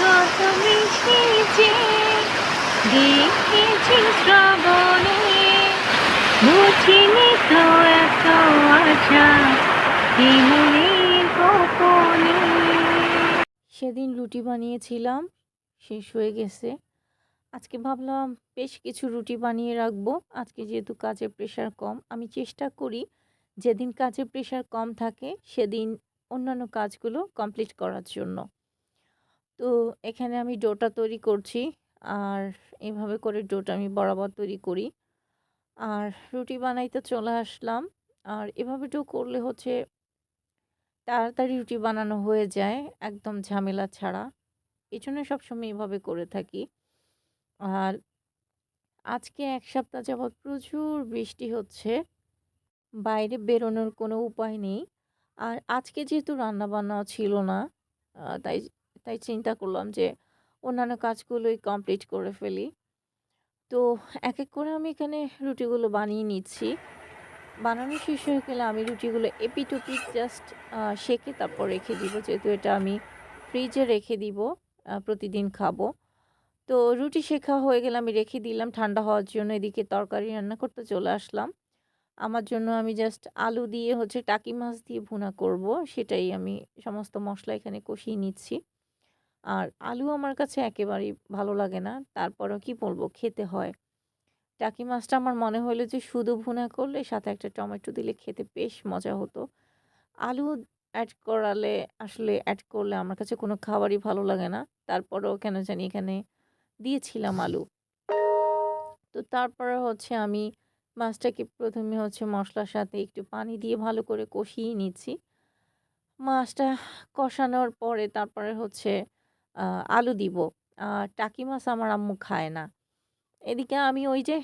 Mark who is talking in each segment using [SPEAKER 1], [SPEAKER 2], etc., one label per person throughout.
[SPEAKER 1] কত মিশে যে দেখেছি শ্রাবণে। বুঝিনি তো এত আশা গোপনে।
[SPEAKER 2] সেদিন রুটি বানিয়েছিলাম, শেষ হয়ে গেছে। আজকে ভাবলাম বেশ কিছু রুটি বানিয়ে রাখব। আজকে যেহেতু কাজের প্রেশার কম, আমি চেষ্টা করি যেদিন কাজের প্রেশার কম থাকে, সেদিন অন্যান্য কাজগুলো কমপ্লিট করার জন্য। তো এখানে আমি ডোটা তৈরি করছি। আর এভাবে করে ডোটা আমি বরাবর তৈরি করি। আর রুটি বানাইতে চলে আসলাম। আর এভাবে ডো করলে হচ্ছে তাড়াতাড়ি রুটি বানানো হয়ে যায়, একদম ঝামেলা ছাড়া। এই জন্য সবসময় এভাবে করে থাকি। আর আজকে এক সপ্তাহ যাবৎ প্রচুর বৃষ্টি হচ্ছে। বাইরে বেরোনোর কোনো উপায় নেই। আর আজকে যেহেতু রান্নাবান্নাও ছিল না তাই তাই চিন্তা করলাম যে অন্যান্য কাজগুলোই কমপ্লিট করে ফেলি। তো এক এক করে আমি এখানে রুটিগুলো বানিয়ে নিচ্ছি। বানানো শেষ হয়ে গেলে আমি রুটিগুলো এপিট ওপিট জাস্ট সেকে তারপর রেখে দিব। যেহেতু এটা আমি ফ্রিজে রেখে দিব প্রতিদিন খাব। তো রুটি শেখা হয়ে গেলে আমি রেখে দিলাম। ঠান্ডা হওয়ার জন্য এদিকে তরকারি রান্না করতে চলে আসলাম। আমার জন্য আমি জাস্ট আলু দিয়ে হচ্ছে টাকি মাছ দিয়ে ভুনা করব। সেটাই আমি সমস্ত মশলা এখানে কষিয়ে নিচ্ছি। আর আলু আমার কাছে একেবারেই ভালো লাগে না। তারপরও কি বলব, খেতে হয়। টাকি মাছটা আমার মনে হলো যে শুধু ভুনা করলে, সাথে একটা টমেটো দিলে খেতে বেশ মজা হতো। আলু অ্যাড করালে আসলে অ্যাড করলে আমার কাছে কোনো খাবারই ভালো লাগে না। তারপরেও কেন জানি এখানে দিয়েছিলাম আলু। তো তারপরে হচ্ছে আমি মাছটাকে প্রথমে হচ্ছে মশলার সাথে একটু পানি দিয়ে ভালো করে কষিয়ে নিচ্ছি। মাছটা কষানোর পরে তারপরে হচ্ছে আলু দিব। টাকি মাছ আমার আম্মু খায় না। এদিকে আমি ওই যে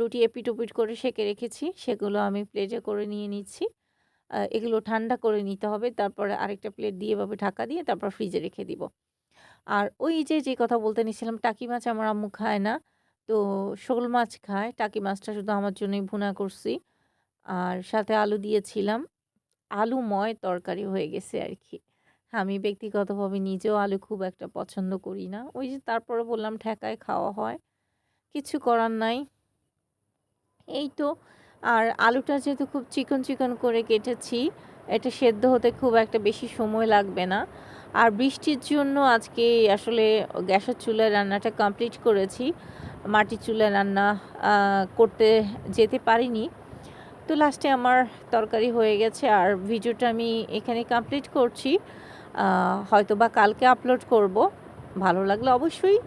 [SPEAKER 2] রুটি এপিট ওপিট করে সেঁকে রেখেছি, সেগুলো আমি প্লেটে করে নিয়ে নিচ্ছি। এগুলো ঠান্ডা করে নিতে হবে, তারপরে আরেকটা প্লেট দিয়ে এভাবে ঢাকা দিয়ে তারপর ফ্রিজে রেখে দিব। আর ওই যে যে কথা বলতে নিছিলাম টাকি মাছ আমার আম্মু খায় না, তো শোল মাছ খায়। টাকি মাছটা শুধু আমার জন্যই ভুনা করছি। আর সাথে আলু দিয়েছিলাম। আলুময় তরকারি হয়ে গেছে আর কি। আমি ব্যক্তিগতভাবে নিজেও আলু খুব একটা পছন্দ করি না। ওই যে তারপরে বললাম ঠেকায় খাওয়া হয়। কিছু করার নাই। এই তো। আর আলুটা যেহেতু খুব চিকন চিকন করে কেটেছি, এটা সেদ্ধ হতে খুব একটা বেশি সময় লাগবে না। আর বৃষ্টির জন্য আজকে আসলে গ্যাসের চুলায় রান্নাটা কমপ্লিট করেছি। মাটির চুলায় রান্না করতে যেতে পারিনি। তো লাস্টে আমার তরকারি হয়ে গেছে। আর ভিডিওটা আমি এখানে কমপ্লিট করছি। হয়তো বা কালকে আপলোড করব। ভালো লাগলে অবশ্যই